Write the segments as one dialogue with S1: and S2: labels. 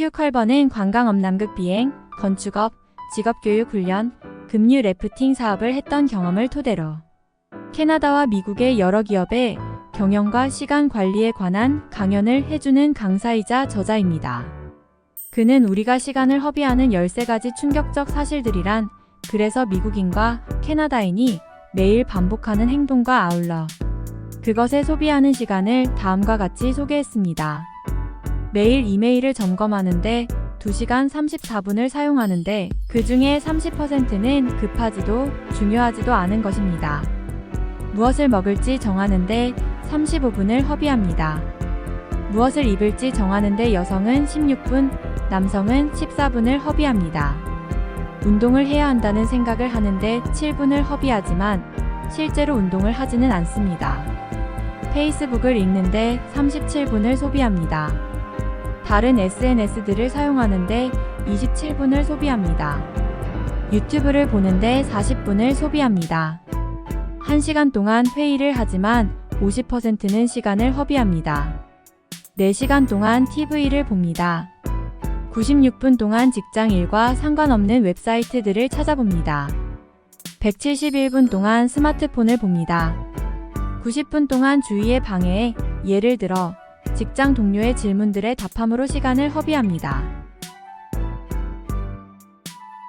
S1: 휴 컬버는 관광업 남극 비행, 건축업, 직업교육 훈련, 급류 래프팅 사업을 했던 경험을 토대로 캐나다와 미국의 여러 기업에 경영과 시간 관리에 관한 강연을 해주는 강사이자 저자입니다. 그는 우리가 시간을 허비하는 13가지 충격적 사실들이란 그래서 미국인과 캐나다인이 매일 반복하는 행동과 아울러 그것에 소비하는 시간을 다음과 같이 소개했습니다. 매일 이메일을 점검하는데 2시간 34분을 사용하는데 그 중에 30%는 급하지도 중요하지도 않은 것입니다. 무엇을 먹을지 정하는데 35분을 허비합니다. 무엇을 입을지 정하는데 여성은 16분, 남성은 14분을 허비합니다. 운동을 해야 한다는 생각을 하는데 7분을 허비하지만 실제로 운동을 하지는 않습니다. 페이스북을 읽는데 37분을 소비합니다. 다른 SNS들을 사용하는데 27분을 소비합니다. 유튜브를 보는데 40분을 소비합니다. 1시간 동안 회의를 하지만 50%는 시간을 허비합니다. 4시간 동안 TV를 봅니다. 96분 동안 직장 일과 상관없는 웹사이트들을 찾아봅니다. 171분 동안 스마트폰을 봅니다. 90분 동안 주위의 방해에 예를 들어 직장 동료의 질문들에 답함으로 시간을 허비합니다.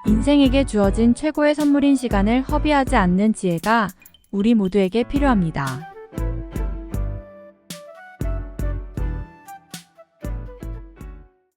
S1: 인생에게 주어진 최고의 선물인 시간을 허비하지 않는 지혜가 우리 모두에게 필요합니다.